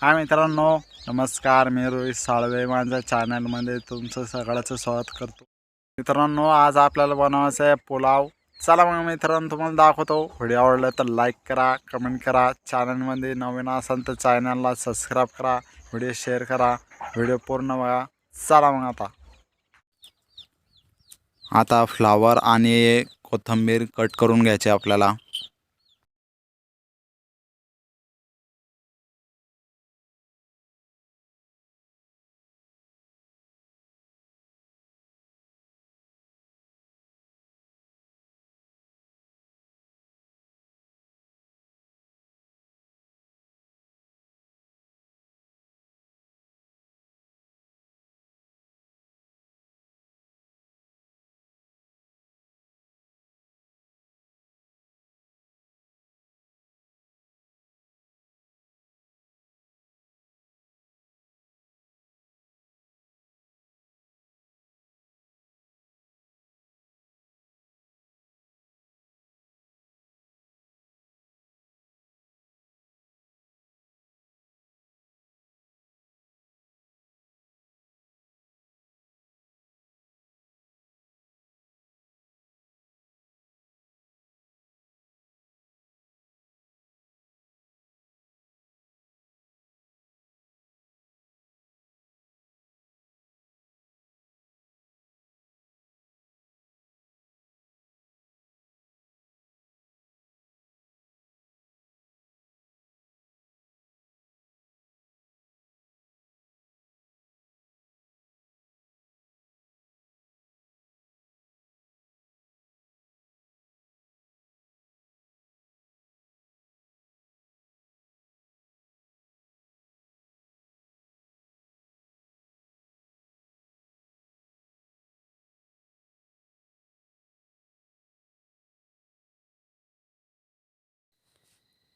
हा मित्रांनो नमस्कार. मी रोहित साळवे माझ्या चॅनलमध्ये तुमचं सगळ्याचं स्वागत करतो. मित्रांनो आज आपल्याला बनवायचं आहे पुलाव. चला मग मित्रांनो तुम्हाला दाखवतो. व्हिडिओ आवडला तर लाईक करा कमेंट करा. चॅनलमध्ये नवीन असाल तर चॅनलला सबस्क्राईब करा व्हिडिओ शेअर करा व्हिडिओ पूर्ण बघा. चला मग आता. आता फ्लावर आणि कोथिंबीर कट करून घ्यायचे आपल्याला.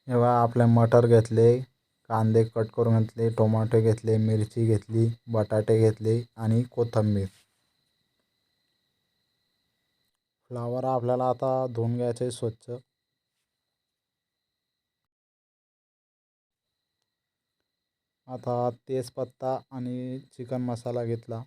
तेव्हा आपले मटर घेतले कांदे कट करून घेतले टोमॅटो घेतले मिरची घेतली बटाटे घेतले आणि कोथिंबीर. फ्लावर आपल्याला आता धुवून घ्यायचे स्वच्छ. आता तेजपत्ता आणि चिकन मसाला घेतला.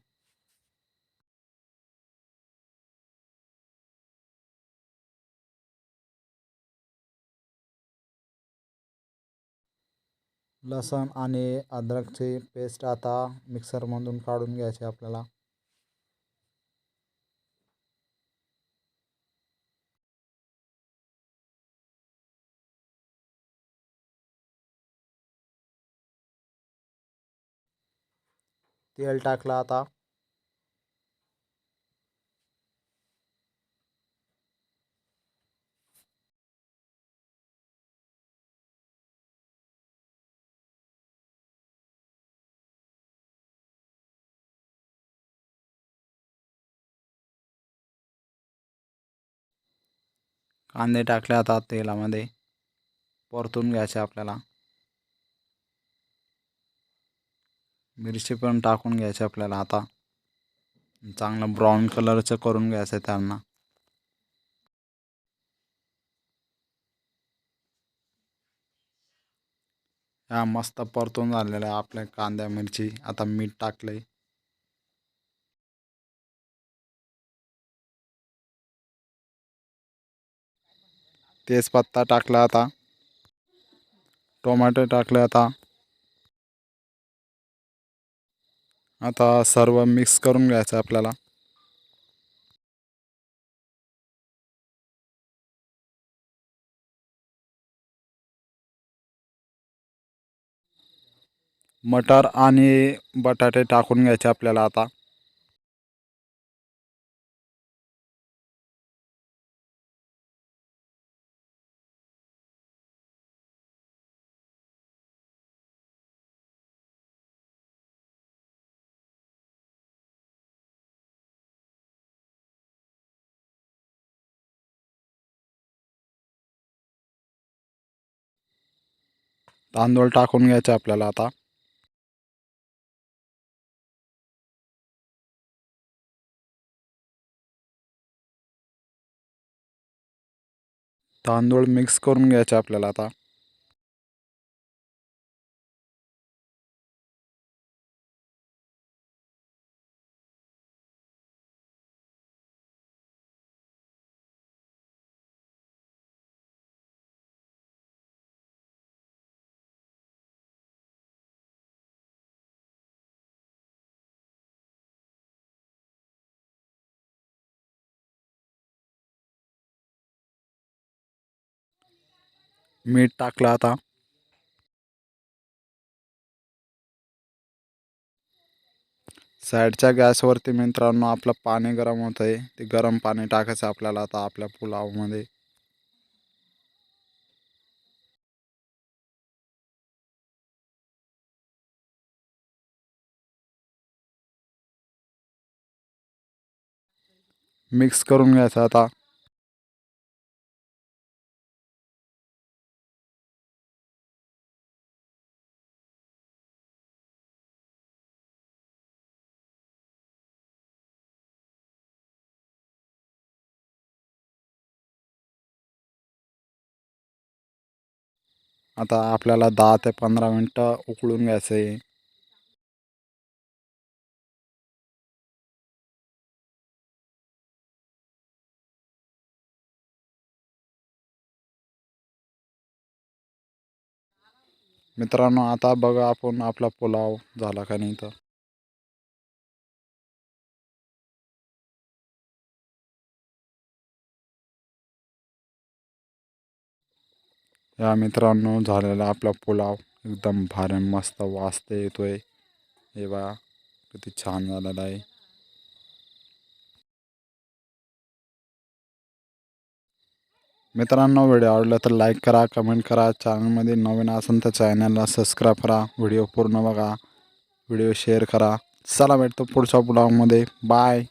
लसूण आणि अद्रकची पेस्ट आता मिक्सरमधून काढून घ्यायची आपल्याला. तेल टाकलं आता. कांदे टाकले आता तेलामध्ये. परतून घ्यायचे आपल्याला. मिरची पण टाकून घ्यायची आपल्याला आता. चांगलं ब्राऊन कलरचं करून घ्यायचं त्यांना. ह्या मस्त परतून झालेल्या आपल्या कांद्या मिरची. आता मीठ टाकले तेजपत्ता टाकला आता टोमॅटो टाकले आता आता सर्व मिक्स करून घ्यायचं आपल्याला. मटर आणि बटाटे टाकून घ्यायचे आपल्याला आता. तांदूळ टाकून घ्यायचे आपल्याला आता. तांदूळ मिक्स करून घ्यायचे आपल्याला आता. मीठ टाकलं आता. साईडच्या गॅसवरती मित्रांनो आपलं पाणी गरम होत आहे ते गरम पाणी टाकायचं आपल्याला आता आपल्या पुलावमध्ये. मिक्स करून घ्यायचं आता. आता आपल्याला दहा ते पंधरा मिनटं उकळून घ्यायचं आहे मित्रांनो आता बघा आपण आपला पुलाव झाला का नाही तर या मित्रांनो झालेला आपला पुलाव एकदम भारी मस्त वाजता येतो आहे हे बघा किती छान झालेला आहे. मित्रांनो व्हिडिओ आवडला तर लाईक करा कमेंट करा. चॅनलमध्ये नवीन असेल तर चॅनलला सबस्क्राईब करा. व्हिडिओ पूर्ण बघा. व्हिडिओ शेअर करा. चला भेटतो पुढच्या ब्लॉगमध्ये बाय.